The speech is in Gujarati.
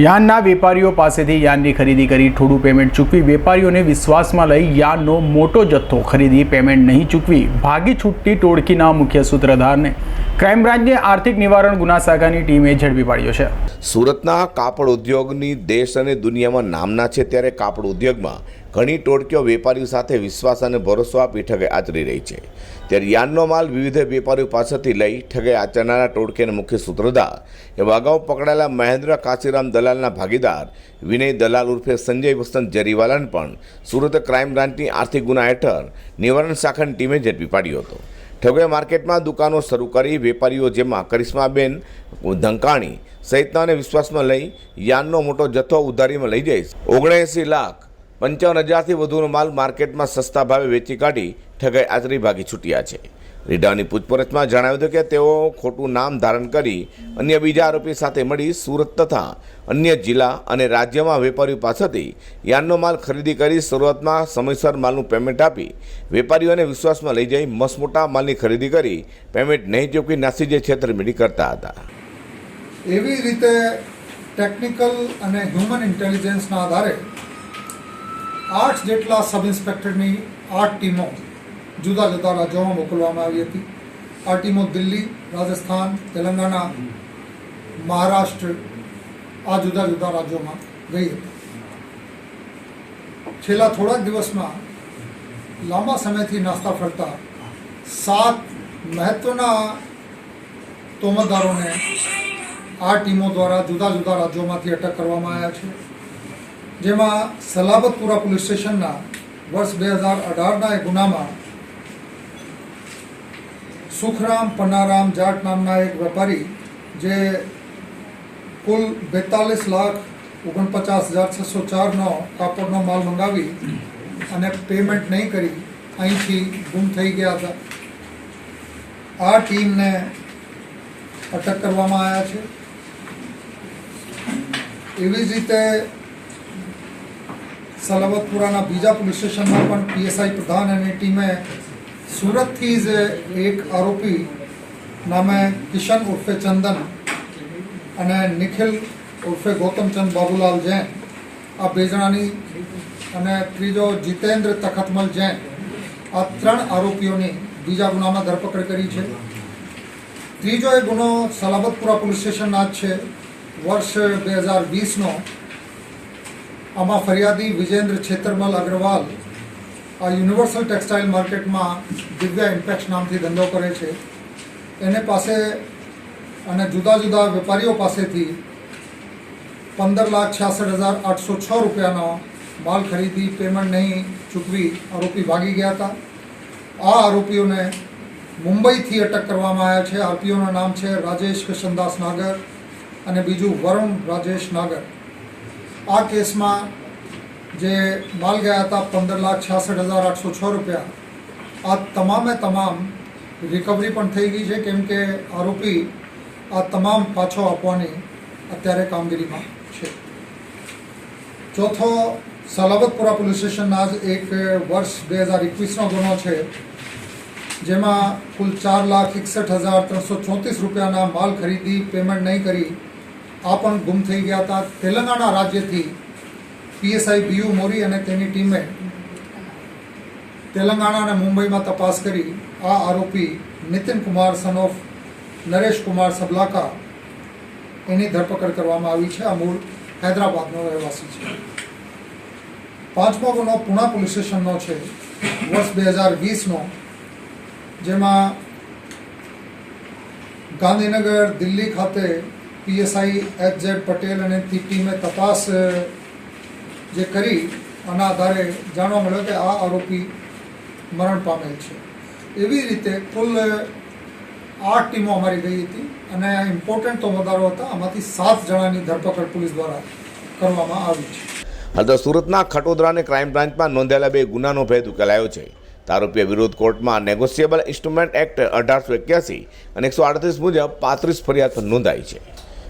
યાનના વેપારીઓ પાસેથી યાનની ખરીદી કરી થોડું પેમેન્ટ ચૂકવી વેપારીઓને વિશ્વાસમાં લઈ યાનનો મોટો જથ્થો ખરીદી પેમેન્ટ નહીં ચૂકવી ભાગી છૂટતી ટોળકીના મુખ્ય સૂત્રધારને. ક્રાઇમ બ્રાન્ચની આર્થિક નિવારણ ગુના શાખાની ટીમે ઝડપી પાડ્યો છે. સુરતના કાપડ ઉદ્યોગની દેશ અને દુનિયામાં નામના છે ત્યારે કાપડ ઉદ્યોગમાં ઘણી ટોળકીઓ વેપારીઓ સાથે વિશ્વાસ અને ભરોસો આપી ઠગે આચરી રહી છે. ત્યારે યાનનો માલ વિવિધ વેપારીઓ પાસેથી લઈ ઠગે આચરનારા ટોળકીના મુખ્ય સૂત્રધાર એવા અગાઉ પકડાયેલા મહેન્દ્ર કાશીરામ દલાલના ભાગીદાર વિનય દલાલ ઉર્ફે સંજય વસંત જરીવાલાને પણ સુરત ક્રાઇમ બ્રાન્ચની આર્થિક ગુના હેઠળ નિવારણ શાખાની ટીમે ઝડપી પાડ્યો હતો. ઠગે માર્કેટમાં દુકાનો શરૂ કરી વેપારીઓ જેમાં કરિશ્માબેન, ધંકાણી સહિતનાને વિશ્વાસમાં લઈ યાનનો મોટો જથ્થો ઉધારીમાં લઈ જઈશ ઓગણએંસી લાખ પંચાવન હજારથી વધુનો માલ માર્કેટમાં સસ્તા ભાવે વેચી કાઢી ઠગાઈ આચરી ભાગી છૂટ્યા છે. રીડાની પૂછપરછમાં જણાવ્યું હતું કે તેઓ ખોટું નામ ધારણ કરી અન્ય બીજા આરોપી સાથે મળી સુરત તથા અન્ય જિલ્લા અને રાજ્યમાં વેપારીઓ પાસેથી યાનનો માલ ખરીદી કરી શરૂઆતમાં સમયસર માલનું પેમેન્ટ આપી વેપારીઓને વિશ્વાસમાં લઈ જઈ મસમોટા માલની ખરીદી કરી પેમેન્ટ નહીં ચૂકવી નાસી જે છેતરમિંડી કરતા હતા. એવી રીતે ટેકનિકલ અને હ્યુમન ઇન્ટેલિજન્સના આધારે આઠ જેટલા સબ ઇન્સ્પેક્ટરની આઠ ટીમો જુદા જુદા રાજ્યોમાં મોકલવામાં આવી હતી. આ ટીમો દિલ્હી, રાજસ્થાન, તેલંગાણા, મહારાષ્ટ્ર, આ જુદા જુદા રાજ્યોમાં ગઈ હતી. છેલ્લા થોડાક દિવસમાં લાંબા સમયથી નાસ્તા ફરતા સાત મહત્વના તોમતદારોને આ ટીમો દ્વારા જુદા જુદા રાજ્યોમાંથી અટક કરવામાં આવ્યા છે. જેમાં સલાબતપુરા પોલીસ સ્ટેશનના વર્ષ બે હજાર અઢારના એક ગુનામાં સુખરામ પન્નારામ જાટ નામના એક વેપારી, જે કુલ બેતાલીસ લાખ ઓગણપચાસ હજાર છસો ચારનો કાપડનો માલ મંગાવી અને પેમેન્ટ નહીં કરી, અહીંથી ગુમ થઈ ગયા હતા. આ ટીમને અટક કરવામાં આવ્યા છે. એવી જ રીતે સલાબતપુરાના બીજા પોલીસ સ્ટેશનમાં પણ પીએસઆઈ પ્રધાન અને ટીમે સુરતથી જ એક આરોપી નામે કિશન ઉર્ફે ચંદન અને નિખિલ ઉર્ફે ગૌતમચંદ બાબુલાલ જૈન, આ બે જણાની અને ત્રીજો જીતેન્દ્ર તખતમલ જૈન, આ ત્રણ આરોપીઓની બીજા ગુનામાં ધરપકડ કરી છે. ત્રીજો એ ગુનો સલાબતપુરા પોલીસ સ્ટેશનના જ છે. વર્ષ બે હજાર વીસનો આમાં ફરિયાદી વિજેન્દ્ર છેતરમલ અગ્રવાલ આ યુનિવર્સલ ટેક્સટાઇલ માર્કેટમાં દિવ્યા ઇમ્પેક્ટ નામથી ધંધો કરે છે. એને પાસે અને જુદા જુદા વેપારીઓ પાસેથી પંદર લાખ છાસઠ હજાર આઠસો છ રૂપિયાનો માલ ખરીદી પેમેન્ટ નહીં ચૂકવી આરોપી ભાગી ગયા હતા. આ આરોપીઓને મુંબઈથી અટક કરવામાં આવ્યા છે. આરોપીઓના નામ છે રાજેશ કિશનદાસ નાગર અને બીજું વરુણ રાજેશ નાગર. આ કેસમાં જે માલ ગયા હતા પંદર લાખ છાસઠ હજાર આઠસો છ રૂપિયા, આ તમામે તમામ રિકવરી પણ થઈ ગઈ છે, કેમ કે આરોપી આ તમામ પાછો આપવાની અત્યારે કામગીરીમાં છે. ચોથો સલાબતપુરા પોલીસ સ્ટેશનના જ એક વર્ષ બે હજાર એકવીસનો ગુનો છે, જેમાં કુલ ચાર લાખ એકસઠ હજાર ત્રણસો ચોત્રીસ રૂપિયાના માલ ખરીદી પેમેન્ટ નહીં કરી આ પણ ગુમ થઈ ગયા હતા. તેલંગાણા રાજ્યથી પીએસઆઈ બીયુ મોરી અને તેની ટીમે તેલંગાણા અને મુંબઈમાં તપાસ કરી. આ આરોપી નીતિન કુમાર સન ઓફ નરેશ કુમાર સબલાકા એની ધરપકડ કરવામાં આવી છે. આ મૂળ હૈદરાબાદનો રહેવાસી છે. પાંચમો ગુનો પુણા પોલીસ સ્ટેશનનો છે. વર્ષ બે હજાર વીસનો, જેમાં ગાંધીનગર, દિલ્હી ખાતે પીએસઆઈ એચ ઝેડ પટેલ અને તે ટીમે તપાસ જે કરી, આના આધારે જાણવા મળ્યો કે આ આરોપી મરણ પામેલ છે. એવી રીતે કુલ આઠ ટીમો અમારી ગઈ હતી અને ઇમ્પોર્ટન્ટ તોમદારો હતા, આમાંથી સાત જણાની ધરપકડ પોલીસ દ્વારા કરવામાં આવી છે. હાલ તો સુરતના ખટોદરા અને ક્રાઇમ બ્રાન્ચમાં નોંધાયેલા બે ગુનાનો ભેદ ઉકેલાયો છે. આરોપીએ વિરુદ્ધ કોર્ટમાં નેગોશિયેબલ ઇન્સ્ટ્રુમેન્ટ એક્ટ અઢારસો એક્યાસી અને એકસો આડત્રીસ મુજબ પાંત્રીસ ફરિયાદ નોંધાઈ છે.